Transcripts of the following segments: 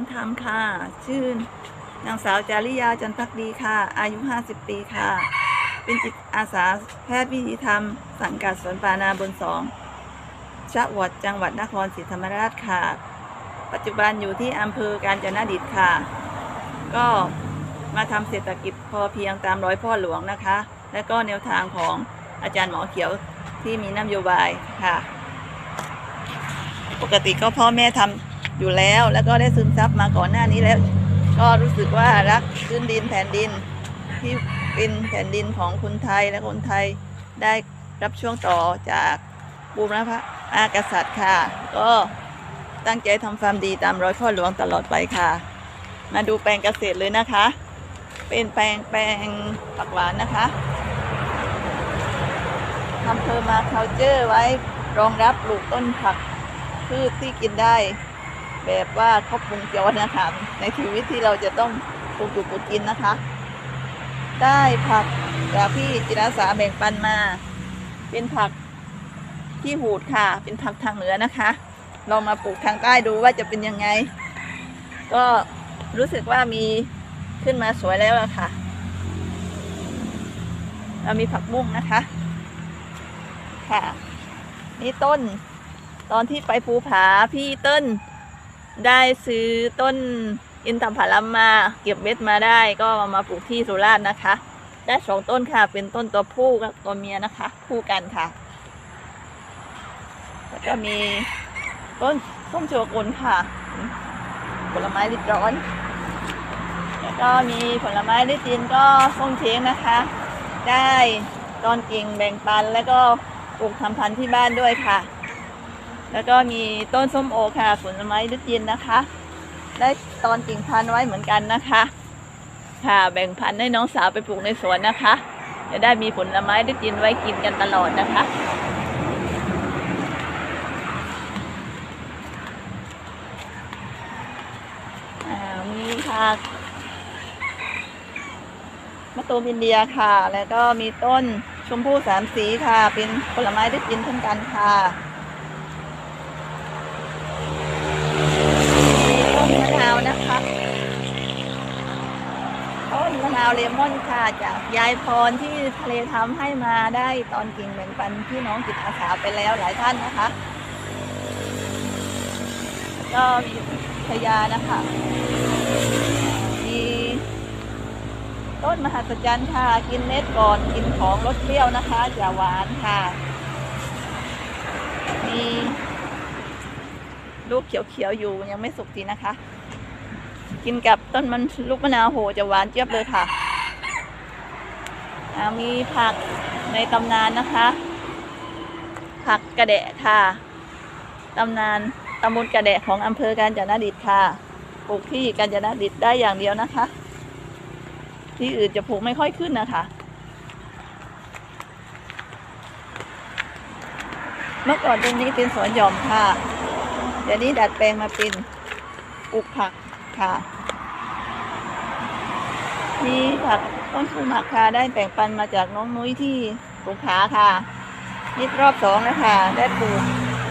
ญธรรมค่ะ ชื่อนางสาวจาริยาจันทักดีค่ะ อายุ 50 ปีค่ะ เป็นจิตอาสาแพทย์วิถีธรรม สังกัดสวนปานาบนสองชะวัดจังหวัดนครศรีธรรมราชค่ะ ปัจจุบันอยู่ที่อำเภอกาญจนดิตค่ะ ก็มาทำเศรษฐกิจพอเพียงตามร้อยพ่อหลวงนะคะ และก็แนวทางของอาจารย์หมอเขียวที่มีนโยบายค่ะ ปกติก็พ่อแม่ทำ อยู่แล้ว แล้วก็ได้ซึมซับมาก่อนหน้านี้แล้ว ก็รู้สึกว่ารักพื้นดินแผ่นดิน ที่เป็นแผ่นดินของคนไทยและคนไทยได้รับช่วงต่อจากบูรพอากษัตริย์ค่ะ ก็ตั้งใจทำความดีตามรอยพ่อหลวงตลอดไปค่ะ มาดูแปลงเกษตรเลยนะคะ เป็นแปลงแปลงผักหวานนะคะทำเพอร์มาเคาเจอร์ไว้รองรับปลูกต้นผักพืชที่กินได้ แบบว่าครบวงจรนะคะในชีวิตที่เราจะต้องปลูกอยู่ปลูกกินนะคะ ได้ผักจากพี่จิราสาแบ่งปันมา เป็นผักที่หูดค่ะ เป็นผักทางเหนือนะคะลองมาปลูกทางใต้ดูว่าจะเป็นยังไง ก็รู้สึกว่ามีขึ้นมาสวยแล้วะค่ะ เรามีผักบุ้งนะคะ ค่ะ นี่ต้น ตอนที่ไปภูผาพี่เต้น ได้ซื้อต้นอินทผลัมมา เก็บเม็ดมาได้ก็เอามาปลูกที่สุราษฎร์นะคะ ได้สองต้นค่ะ เป็นต้นตัวผู้กับตัวเมียนะคะคู่กันค่ะ แล้วก็มีต้นส้มโชกุนค่ะ ผลไม้ริดร้อน แล้วก็มีผลไม้ริดจีนก็ส้มเช้งนะคะ ได้ตอนกิ่งแบ่งปันแล้วก็ปลูกทำพันธุ์ที่บ้านด้วยค่ะ แล้วก็มีต้นส้มโอค่ะผลไม้ริดจีนนะคะ ได้ตอนกิ่งพันธุ์ไว้เหมือนกันนะคะ ค่ะแบ่งพันธุ์ให้น้องสาวไปปลูกในสวนนะคะ จะได้มีผลไม้ริดจีนไว้กินกันตลอดนะคะมีค่ะมะตูมอินเดียค่ะ แล้วก็มีต้นชมพู่สามสีค่ะ เป็นผลไม้ที่กินเช่นกันค่ะ มะนาวนะคะต้นมะนาวเลมอนค่ะจากยายพรที่ทะเลทำให้มาได้ตอนกิ่งแบ่งปันพี่น้องจิตอาสาไปแล้วหลายท่านนะคะ ก็มีพญานะคะมีต้นมหัศจรรย์ค่ะกินเม็ดก่อนกินของรสเปรี้ยวนะคะจะหวานค่ะ มี ลูกเขียวๆอยู่ยังไม่สุกดีนะคะ กินกับต้นมันลูกมะนาวโหจะหวานเจี๊ยบเลยค่ะมีผักในตำนานนะคะ ผักกระเดะค่ะตำนานตำบลกระเดะของอำเภอกาญจนดิตค่ะปลูกที่กาญจนดิตได้อย่างเดียวนะคะ ที่อื่นจะปลูกไม่ค่อยขึ้นนะคะ เมื่อก่อนตรงนี้เป็นสวนหย่อมค่ะ ดี๋ยวนี้ดัดแปลงมาเป็นปลูกผักค่ะมีผักต้นทุนหมักค่ะได้แบ่งปันมาจากน้องนุ้ยที่สงขลาค่ะนี่รอบสองแล้วค่ะได้ปลูก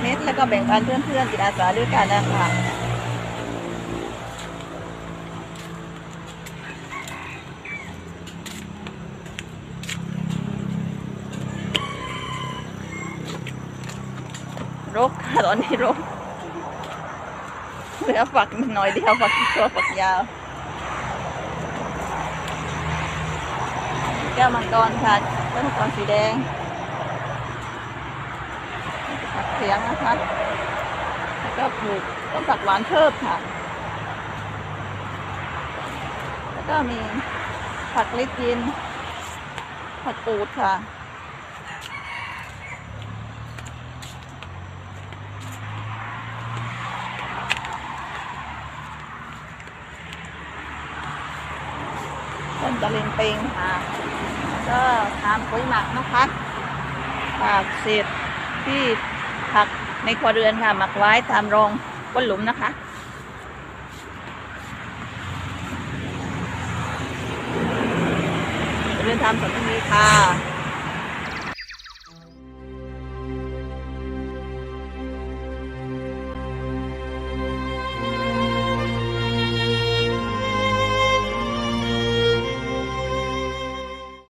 เม็ดแล้วก็แบ่งปันเพื่อนๆจิตอาสาด้วยกันนะคะรกค่ะตอนนี้รก เหลือฝักหน่อยเดียวฝักตัวฝักยาว แก้วมังกรค่ะแก้วมังกรสีแดงผักเขียงนะคะแล้วก็ปลูกต้นผักหวานเพิ่มค่ะ แล้วก็มีผักลิกินผักปูดค่ะ ต้นตะลิงปิงค่ะ ก็ทำปุ๋ยหมักนะคะผักเศษที่ผักในครัวเรือนค่ะ หมักไว้ตามรองก้นหลุมนะคะเรือนทำสวนตรงนี้ค่ะ